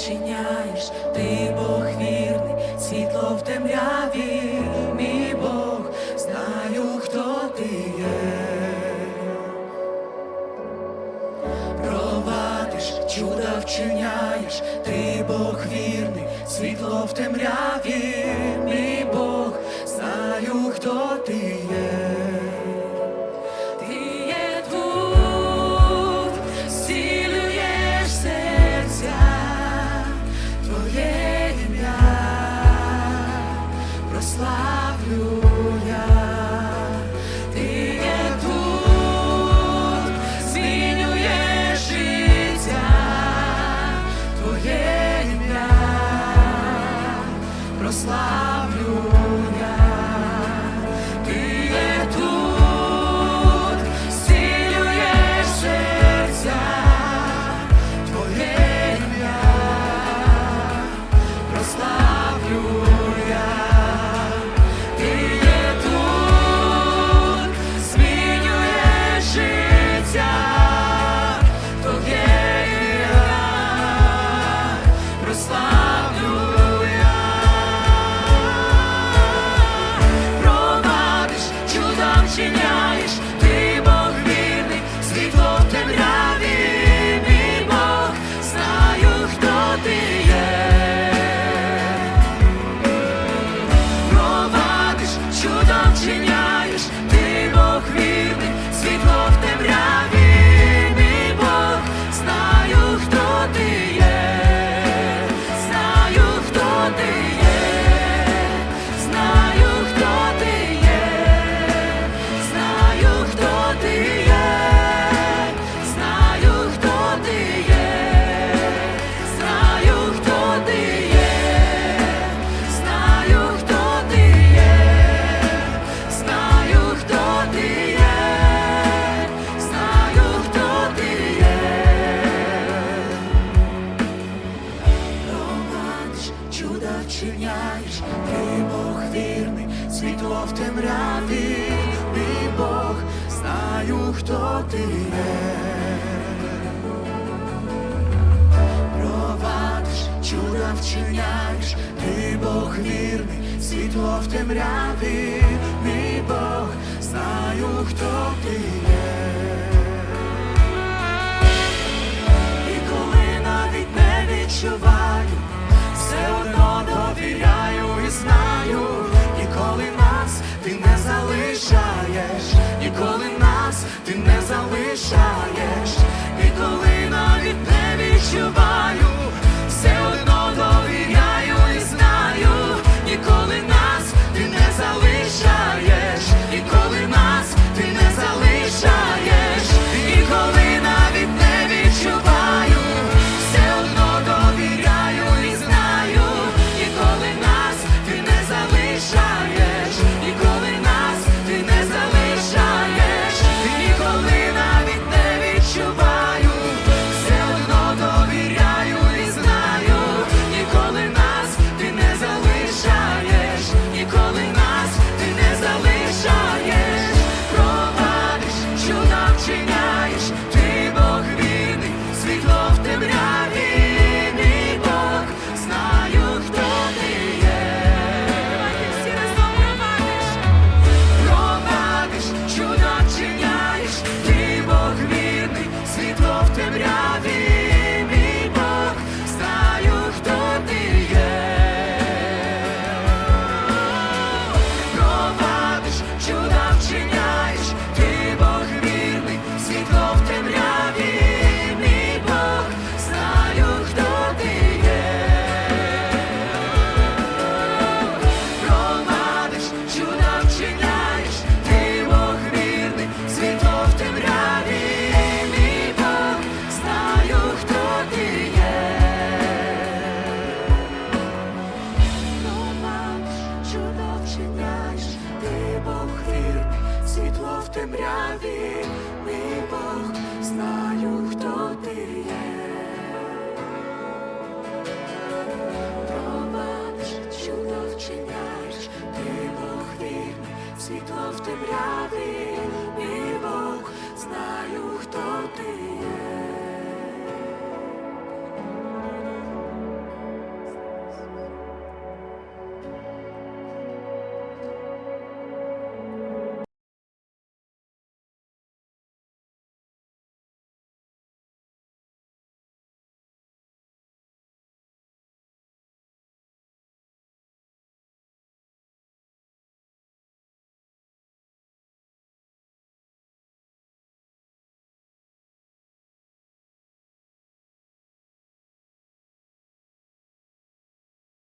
зачиняєш, ти Бог вірний, світло в темряві, мій Бог, знаю, хто ти є. Провадиш, чуда вчиняєш, ти Бог вірний, світло в темряві, мій Бог, знаю, хто ти є. в темряві, мій Бог, знаю, хто ти є. Провадиш, чуда вчиняєш, ти Бог вірний, світло в темряві, мій Бог, знаю, хто ти є. І коли навіть не відчуваю залишаєш, і коли навіть не відчуваєш.